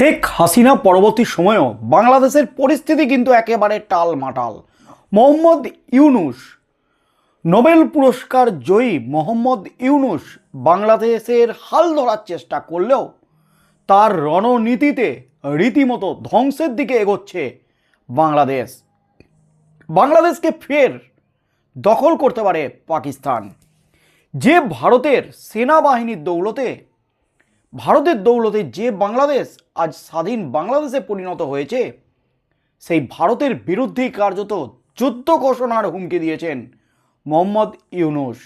শেখ হাসিনা পরবর্তী সময়েও বাংলাদেশের পরিস্থিতি কিন্তু একেবারে টাল মাটাল মোহাম্মদ ইউনুস, নোবেল পুরস্কার জয়ী মোহাম্মদ ইউনুস বাংলাদেশের হাল ধরার চেষ্টা করলেও তার রণনীতিতে রীতিমতো ধ্বংসের দিকে এগোচ্ছে বাংলাদেশ। বাংলাদেশকে ফের দখল করতে পারে পাকিস্তান। যে ভারতের সেনাবাহিনীর দৌলতে ভারতের দৌলতে যে বাংলাদেশ আজ স্বাধীন বাংলাদেশে পরিণত হয়েছে, সেই ভারতের বিরুদ্ধেই কার্যত যুদ্ধ ঘোষণার হুমকি দিয়েছেন মোহাম্মদ ইউনুস।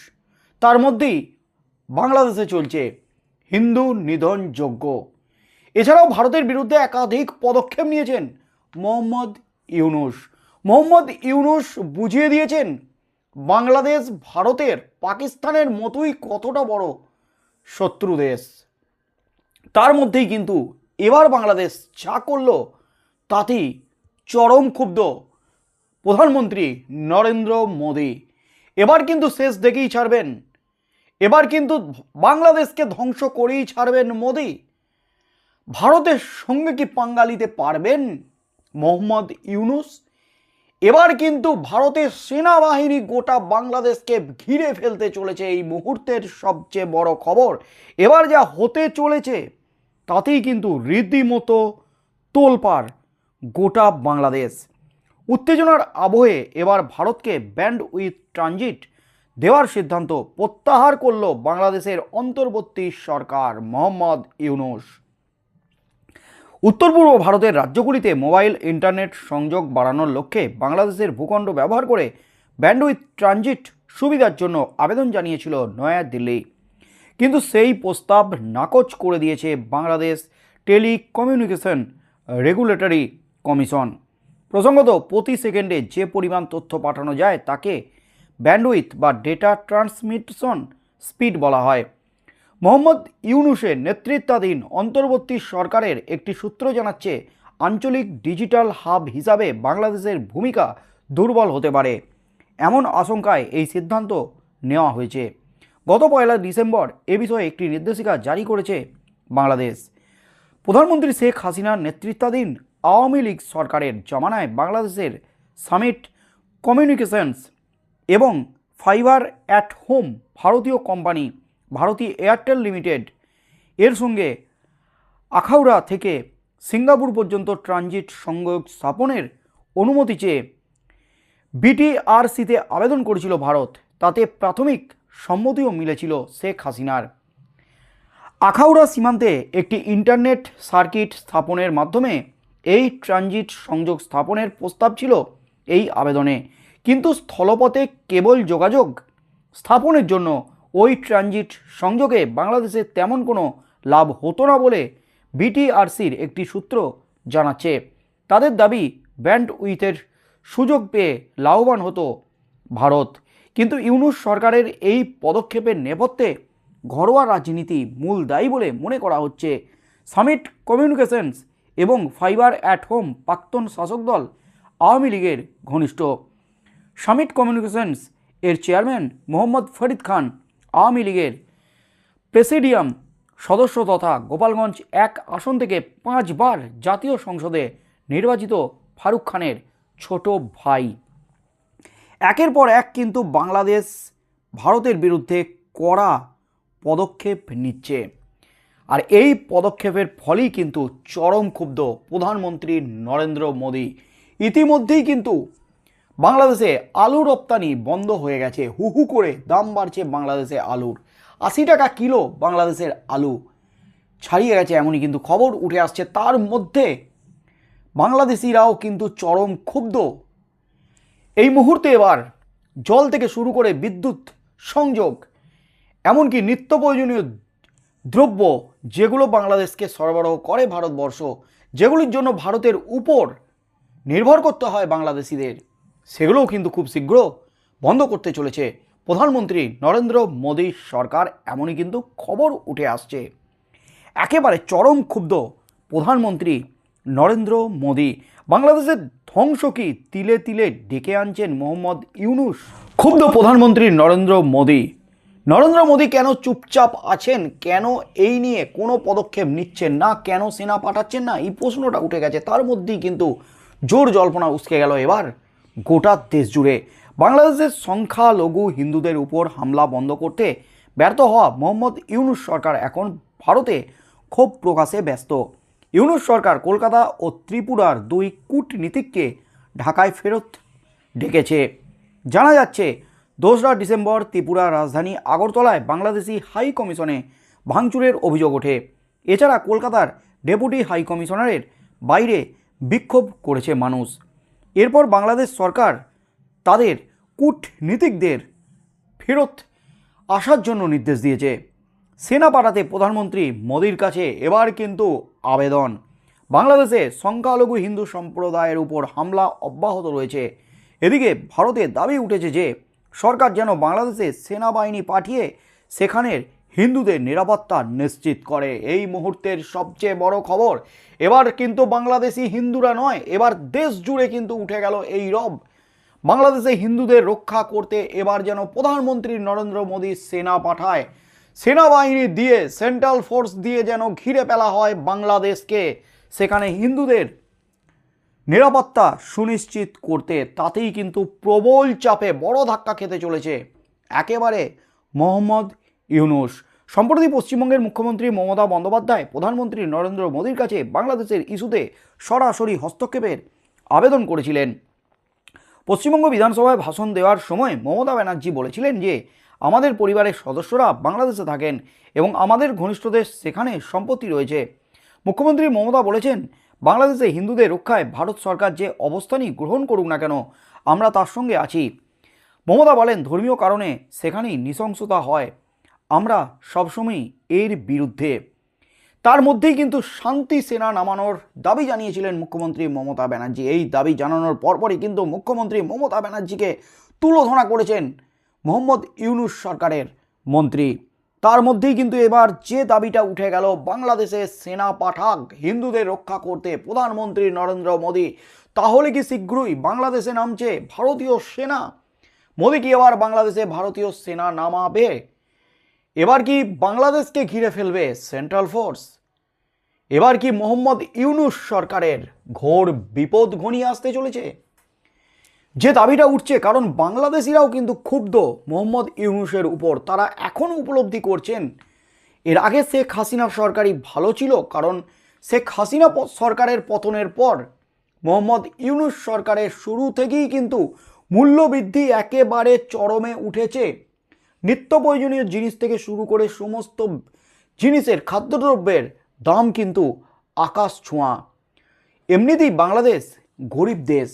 তার মধ্যেই বাংলাদেশে চলছে হিন্দু নিধন যজ্ঞ এছাড়াও ভারতের বিরুদ্ধে একাধিক পদক্ষেপ নিয়েছেন মোহাম্মদ ইউনুস। মোহাম্মদ ইউনুস বুঝিয়ে দিয়েছেন, বাংলাদেশ ভারতের পাকিস্তানের মতোই কতটা বড় শত্রু দেশ। তার মধ্যেই কিন্তু এবার বাংলাদেশ যা করল, তাতেই চরম ক্ষুব্ধ প্রধানমন্ত্রী নরেন্দ্র মোদী। এবার কিন্তু শেষ দেখেই ছাড়বেন। এবার কিন্তু বাংলাদেশকে ধ্বংস করেই ছাড়বেন মোদী। ভারতের সঙ্গে কি পাঙ্গালিতে পারবেন মোহাম্মদ ইউনুস? এবার কিন্তু ভারতের সেনাবাহিনী গোটা বাংলাদেশকে ঘিরে ফেলতে চলেছে এই মুহূর্তের সবচেয়ে বড় খবর। এবার যা হতে চলেছে তাতেই কিন্তু রীতিমতো তোলপাড় গোটা বাংলাদেশ। উত্তেজনার আবহে এবার ভারতকে ব্যান্ড উইথ ট্রানজিট দেওয়ার সিদ্ধান্ত প্রত্যাহার করল বাংলাদেশের অন্তর্বর্তী সরকার মোহাম্মদ ইউনুস। উত্তর পূর্ব ভারতের রাজ্যগুলিতে মোবাইল ইন্টারনেট সংযোগ বাড়ানোর লক্ষ্যে বাংলাদেশের ভূখণ্ড ব্যবহার করে ব্যান্ডউইথ ট্রানজিট সুবিধার জন্য আবেদন জানিয়েছিল নয়া দিল্লি কিন্তু সেই প্রস্তাব নাকচ করে দিয়েছে বাংলাদেশ টেলিকমিউনিকেশন রেগুলেটরি কমিশন। প্রসঙ্গত, প্রতি সেকেন্ডে যে পরিমাণ তথ্য পাঠানো যায় তাকে ব্যান্ডউইথ বা ডেটা ট্রান্সমিশন স্পিড বলা হয়। মোহাম্মদ ইউনুসের নেতৃত্বাধীন অন্তর্বর্তী সরকারের একটি সূত্র জানাচ্ছে, আঞ্চলিক ডিজিটাল হাব হিসাবে বাংলাদেশের ভূমিকা দুর্বল হতে পারে। এমন আশঙ্কায় এই সিদ্ধান্ত নেওয়া হয়েছে। গত পয়লা ডিসেম্বর এ বিষয়ে একটি নির্দেশিকা জারি করেছে বাংলাদেশ। প্রধানমন্ত্রী শেখ হাসিনার নেতৃত্বাধীন আওয়ামী লীগ সরকারের জমানায় বাংলাদেশের সামিট কমিউনিকেশনস এবং ফাইবার অ্যাট হোম ভারতীয় কোম্পানি ভারতী এয়ারটেল লিমিটেড এর সঙ্গে আখাউড়া থেকে সিঙ্গাপুর পর্যন্ত ট্রানজিট সংযোগ স্থাপনের অনুমতি চেয়ে বিটিআরসিতে আবেদন করেছিল ভারত। তাতে প্রাথমিক সম্মতিও মিলেছিল শেখ হাসিনার। আখাউড়া সীমান্তে একটি ইন্টারনেট সার্কিট স্থাপনের মাধ্যমে এই ট্রানজিট সংযোগ স্থাপনের প্রস্তাব ছিল এই আবেদনে। কিন্তু স্থলপথে কেবল যোগাযোগ স্থাপনের জন্য ওই ট্রানজিট সংযোগে বাংলাদেশে তেমন কোনো লাভ হতো না বলে বিটিআরসির একটি সূত্র জানাচ্ছে। তাদের দাবি ব্যান্ড উইথের সুযোগ পেয়ে লাভবান হতো ভারত। কিন্তু ইউনুস সরকারের এই পদক্ষেপের নেপথ্যে ঘরোয়া রাজনীতি মূল দায়ী বলে মনে করা হচ্ছে। সামিট কমিউনিকেশনস এবং ফাইবার অ্যাট হোম প্রাক্তন শাসক দল আওয়ামী লীগের ঘনিষ্ঠ। সামিট কমিউনিকেশনস এর চেয়ারম্যান মোহাম্মদ ফরিদ খান আওয়ামী লীগের প্রেসিডিয়াম সদস্য তথা গোপালগঞ্জ এক আসন থেকে পাঁচবার জাতীয় সংসদে নির্বাচিত ফারুক খানের ছোট ভাই। একের পর এক কিন্তু বাংলাদেশ ভারতের বিরুদ্ধে কড়া পদক্ষেপ নিচ্ছে। আর এই পদক্ষেপের ফলেই কিন্তু চরম ক্ষুব্ধ প্রধানমন্ত্রী নরেন্দ্র মোদী। ইতিমধ্যেই কিন্তু বাংলাদেশে আলু রপ্তানি বন্ধ হয়ে গেছে। হু হু করে দাম বাড়ছে বাংলাদেশে আলুর। আশি টাকা কিলো বাংলাদেশের আলু ছাড়িয়ে গেছে এমনই কিন্তু খবর উঠে আসছে। তার মধ্যে বাংলাদেশিরাও কিন্তু চরম ক্ষুব্ধ এই মুহূর্তে এবার জল থেকে শুরু করে বিদ্যুৎ সংযোগ, এমনকি নিত্য প্রয়োজনীয় দ্রব্য যেগুলো বাংলাদেশকে সরবরাহ করে ভারতবর্ষ, যেগুলির জন্য ভারতের উপর নির্ভর করতে হয় বাংলাদেশিদের, সেগুলোও কিন্তু খুব শীঘ্র বন্ধ করতে চলেছে। প্রধানমন্ত্রী নরেন্দ্র মোদী সরকার এমনই কিন্তু খবর উঠে আসছে। একেবারে চরম ক্ষুব্ধ প্রধানমন্ত্রী নরেন্দ্র মোদী। বাংলাদেশের ধ্বংস কি? তিলে তিলে ডেকে আনছেন মোহাম্মদ ইউনুস। ক্ষুব্ধ প্রধানমন্ত্রী নরেন্দ্র মোদী। নরেন্দ্র মোদী কেন চুপচাপ আছেন? কেন এই নিয়ে কোনো পদক্ষেপ নিচ্ছেন না? কেন সেনা পাঠাচ্ছেন না? এই প্রশ্নটা উঠে গেছে। তার মধ্যেই কিন্তু জোর জল্পনা উসকে গেল এবার। গোটা দেশ জুড়ে বাংলাদেশের সংখ্যালঘু হিন্দুদের উপর হামলা বন্ধ করতে ব্যর্থ হওয়া মোহাম্মদ ইউনুস সরকার এখন ভারতে ক্ষোভ প্রকাশে ব্যস্ত। ইউনুস সরকার কলকাতা ও ত্রিপুরার দুই কূটনীতিককে ঢাকায় ফেরত ডেকেছে। জানা যাচ্ছে, দোসরা ডিসেম্বর ত্রিপুরা রাজধানী আগরতলায় বাংলাদেশি হাই কমিশনে ভাঙচুরের অভিযোগ ওঠে। এছাড়া কলকাতার ডেপুটি হাই কমিশনারের বাইরে বিক্ষোভ করেছে মানুষ। এরপর বাংলাদেশ সরকার তাদের কূটনীতিকদের ফেরত আসার জন্য নির্দেশ দিয়েছে। সেনা পাঠাতে প্রধানমন্ত্রী মোদির কাছে এবার কিন্তু আবেদন। বাংলাদেশে সংখ্যালঘু হিন্দু সম্প্রদায়ের উপর হামলা অব্যাহত রয়েছে। এদিকে ভারতে দাবি উঠেছে যে, সরকার যেন বাংলাদেশে সেনাবাহিনী পাঠিয়ে সেখানের হিন্দুদের নিরাপত্তা নিশ্চিত করে। এই মুহূর্তের সবচেয়ে বড় খবর, এবার কিন্তু বাংলাদেশি হিন্দুরা নয়, এবার দেশ জুড়ে কিন্তু উঠে গেল এই রব। বাংলাদেশে হিন্দুদের রক্ষা করতে এবার যেন প্রধানমন্ত্রী নরেন্দ্র মোদী সেনা পাঠায়। সেনাবাহিনী দিয়ে সেন্ট্রাল ফোর্স দিয়ে যেন ঘিরে ফেলা হয় বাংলাদেশকে, সেখানে হিন্দুদের নিরাপত্তা সুনিশ্চিত করতে। তাতেই কিন্তু প্রবল চাপে বড় ধাক্কা খেতে চলেছে একেবারে মোহাম্মদ ইউনুস। সম্প্রতি পশ্চিমবঙ্গের মুখ্যমন্ত্রী মমতা বন্দ্যোপাধ্যায়, প্রধানমন্ত্রী নরেন্দ্র মোদীর কাছে বাংলাদেশের ইস্যুতে সরাসরি হস্তক্ষেপের আবেদন করেছিলেন। পশ্চিমবঙ্গ বিধানসভায় ভাষণ দেওয়ার সময় মমতা ব্যানার্জি বলেছিলেন যে আমাদের পরিবারের সদস্যরা বাংলাদেশে থাকেন এবং আমাদের ঘনিষ্ঠদের সেখানে সম্পত্তি রয়েছে। মুখ্যমন্ত্রী মমতা বলেছেন, বাংলাদেশে হিন্দুদের রক্ষায় ভারত সরকার যে অবস্থানই গ্রহণ করুক না কেন, আমরা তার সঙ্গে আছি। মমতা বলেন, ধর্মীয় কারণে সেখানেই নৃশংসতা হয়। আমরা সবসময়ই এর বিরুদ্ধে। তার মধ্যেই কিন্তু শান্তি সেনা নামানোর দাবি জানিয়েছিলেন মুখ্যমন্ত্রী মমতা ব্যানার্জি। এই দাবি জানানোর পরপরই কিন্তু মুখ্যমন্ত্রী মমতা ব্যানার্জিকে তুলোধনা করেছেন মোহাম্মদ ইউনুস সরকারের মন্ত্রী। তার মধ্যেই কিন্তু এবার যে দাবিটা উঠে গেল, বাংলাদেশে সেনা পাঠাক, হিন্দুদের রক্ষা করতে প্রধানমন্ত্রী নরেন্দ্র মোদী, তাহলে কি শীঘ্রই বাংলাদেশে নামছে ভারতীয় সেনা? মোদী কি এবার বাংলাদেশে ভারতীয় সেনা নামাবে? এবার কি বাংলাদেশকে ঘিরে ফেলবে সেন্ট্রাল ফোর্স? এবার কি মোহাম্মদ ইউনুস সরকারের ঘোর বিপদ ঘনিয়ে আসতে চলেছে? যে দাবিটা উঠছে, কারণ বাংলাদেশিরাও কিন্তু ক্ষুব্ধ মোহাম্মদ ইউনুসের উপর। তারা এখনও উপলব্ধি করছেন, এর আগে শেখ হাসিনা সরকারই ভালো ছিল, কারণ শেখ হাসিনা সরকারের পতনের পর মোহাম্মদ ইউনুস সরকারের শুরু থেকেই কিন্তু মূল্যবৃদ্ধি একেবারে চরমে উঠেছে। নিত্য প্রয়োজনীয় জিনিস থেকে শুরু করে সমস্ত জিনিসের খাদ্যদ্রব্যের দাম কিন্তু আকাশ ছোঁয়া। এমনিতেই বাংলাদেশ গরিব দেশ।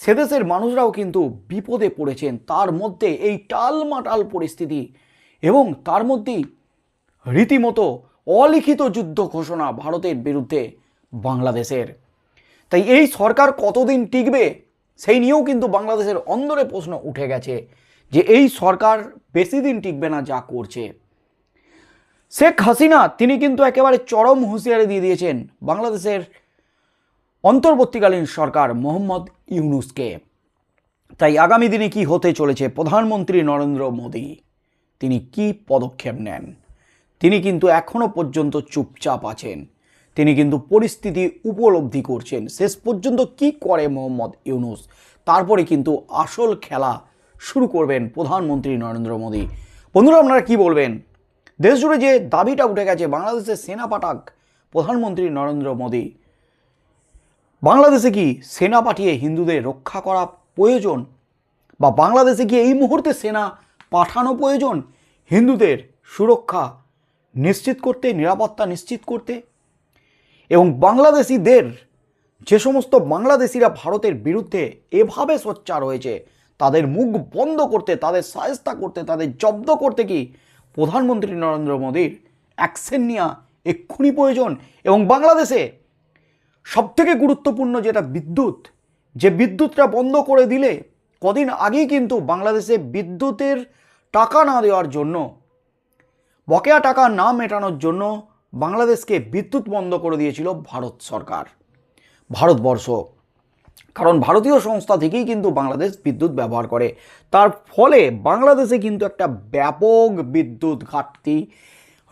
সেদেশের মানুষরাও কিন্তু বিপদে পড়েছেন। তার মধ্যে এই টালমাটাল পরিস্থিতি এবং তার মধ্যেই রীতিমতো অলিখিত যুদ্ধ ঘোষণা ভারতের বিরুদ্ধে বাংলাদেশের। তাই এই সরকার কতদিন টিকবে সেই নিয়েও কিন্তু বাংলাদেশের অন্দরে প্রশ্ন উঠে গেছে যে এই সরকার বেশি দিন টিকবে না যা করছে। শেখ হাসিনা, তিনি কিন্তু একেবারে চরম হুঁশিয়ারি দিয়ে দিয়েছেন বাংলাদেশের অন্তর্বর্তীকালীন সরকার মোহাম্মদ ইউনুসকে। তাই আগামী দিনে কি হতে চলেছে প্রধানমন্ত্রী নরেন্দ্র মোদী? তিনি কি পদক্ষেপ নেন? তিনি কিন্তু এখনও পর্যন্ত চুপচাপ আছেন। তিনি কিন্তু পরিস্থিতি উপলব্ধি করছেন। শেষ পর্যন্ত কি করে মোহাম্মদ ইউনুস? তারপরে কিন্তু আসল খেলা শুরু করবেন প্রধানমন্ত্রী নরেন্দ্র মোদী। বন্ধুরা, আপনারা কি বলবেন? দেশ জুড়ে যে দাবিটা উঠে গেছে, বাংলাদেশের সেনা পাঠাক প্রধানমন্ত্রী নরেন্দ্র মোদী বাংলাদেশে কি সেনা পাঠিয়ে হিন্দুদের রক্ষা করা প্রয়োজন? বা বাংলাদেশে কি এই মুহূর্তে সেনা পাঠানো প্রয়োজন? হিন্দুদের সুরক্ষা নিশ্চিত করতে, নিরাপত্তা নিশ্চিত করতে? এবং বাংলাদেশিদের যে সমস্ত বাংলাদেশিরা ভারতের বিরুদ্ধে এভাবে সোচ্চার হয়েছে, তাদের মুখ বন্ধ করতে, তাদের সায়স্তা করতে, তাদের জব্দ করতে কি প্রধানমন্ত্রী নরেন্দ্র মোদীর অ্যাকশন নেওয়া এক্ষুনি প্রয়োজন? এবং বাংলাদেশে সবথেকে গুরুত্বপূর্ণ যেটা বিদ্যুৎ, যে বিদ্যুৎটা বন্ধ করে দিলে কদিন আগেই কিন্তু বাংলাদেশে বিদ্যুতের টাকা না দেওয়ার জন্য, বকেয়া টাকা না মেটানোর জন্য বাংলাদেশকে বিদ্যুৎ বন্ধ করে দিয়েছিল ভারত সরকার, ভারতবর্ষ। কারণ ভারতীয় সংস্থা থেকেই কিন্তু বাংলাদেশ বিদ্যুৎ ব্যবহার করে। তার ফলে বাংলাদেশে কিন্তু একটা ব্যাপক বিদ্যুৎ ঘাটতি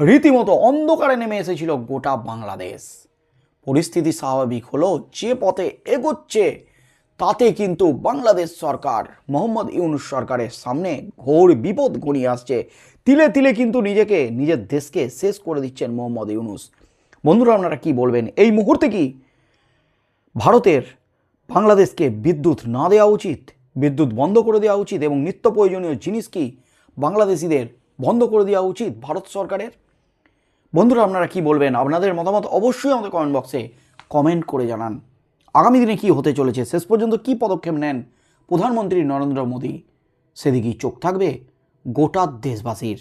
রীতিমতো অন্ধকারে নেমে এসেছিল গোটা বাংলাদেশ। পরিস্থিতি স্বাভাবিক হলো যে পথে এগোচ্ছে তাতে কিন্তু বাংলাদেশ সরকার, মোহাম্মদ ইউনুস সরকারের সামনে ঘোর বিপদ ঘনিয়ে আসছে। তিলে তিলে কিন্তু নিজেকে, নিজের দেশকে শেষ করে দিচ্ছেন মোহাম্মদ ইউনুস। বন্ধুরা, আপনারা কি বলবেন? এই মুহূর্তে কি ভারতের বাংলাদেশকে বিদ্যুৎ না দেওয়া উচিত? বিদ্যুৎ বন্ধ করে দেওয়া উচিত এবং নিত্য প্রয়োজনীয় জিনিস কি বাংলাদেশিদের বন্ধ করে দেওয়া উচিত ভারত সরকারের? বন্ধুরা, আপনারা কি বলবেন? আপনাদের মতামত অবশ্যই আমাদের কমেন্ট বক্সে কমেন্ট করে জানান। আগামী দিনে কি হতে চলেছে? শেষ পর্যন্ত কি পদক্ষেপ নেন প্রধানমন্ত্রী নরেন্দ্র মোদী? সেদিকেই চোখ থাকবে গোটা দেশবাসীর।